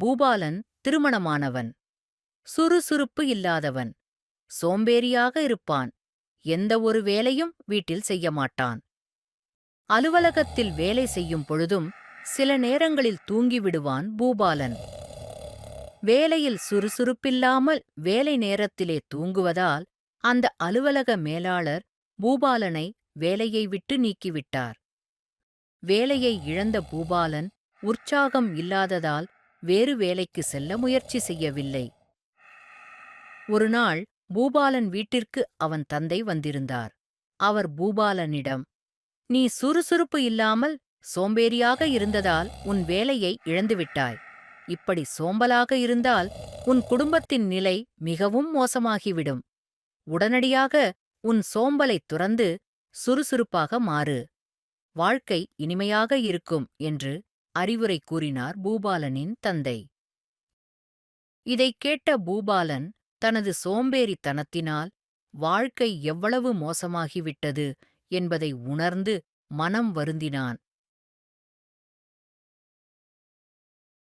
பூபாலன் திருமணமானவன். சுறுசுறுப்பு இல்லாதவன். சோம்பேறியாக இருப்பான். எந்த ஒரு வேலையும் வீட்டில் செய்ய மாட்டான். அலுவலகத்தில் வேலை செய்யும் பொழுதும் சில நேரங்களில் தூங்கிவிடுவான் பூபாலன். வேலையில் சுறுசுறுப்பில்லாமல் வேலை நேரத்திலே தூங்குவதால் அந்த அலுவலக மேலாளர் பூபாலனை வேலையை விட்டு நீக்கிவிட்டார். வேலையை இழந்த பூபாலன் உற்சாகம் இல்லாததால் வேறு வேலைக்கு செல்ல முயற்சி செய்யவில்லை. ஒருநாள் பூபாலன் வீட்டிற்கு அவன் தந்தை வந்திருந்தார். அவர் பூபாலனிடம் நீ சுறுசுறுப்பு இல்லாமல் சோம்பேறியாக இருந்ததால் உன் வேலையை இழந்துவிட்டாய். இப்படி சோம்பலாக இருந்தால் உன் குடும்பத்தின் நிலை மிகவும் மோசமாகிவிடும். உடனடியாக உன் சோம்பலைத் துறந்து சுறுசுறுப்பாக மாறு. வாழ்க்கை இனிமையாக இருக்கும் என்று அறிவுரை கூறினார் பூபாலனின் தந்தை. இதைக் கேட்ட பூபாலன் தனது சோம்பேறித்தனத்தினால் வாழ்க்கை எவ்வளவு மோசமாகிவிட்டது என்பதை உணர்ந்து மனம் வருந்தினான்.